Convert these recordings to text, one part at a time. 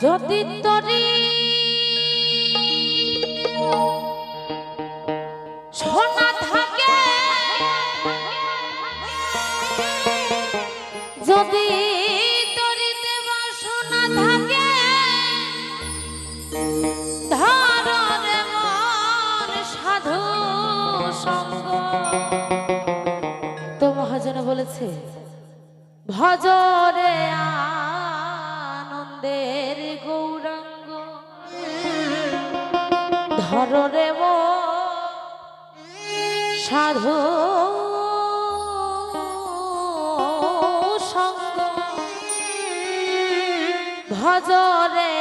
যদি তরি সোনা থাকে যদি সাধু তো মহাজনে বলেছে ভজরে আনন্দের ধররে মো সাধু সঙ্গ। ভজরে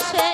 say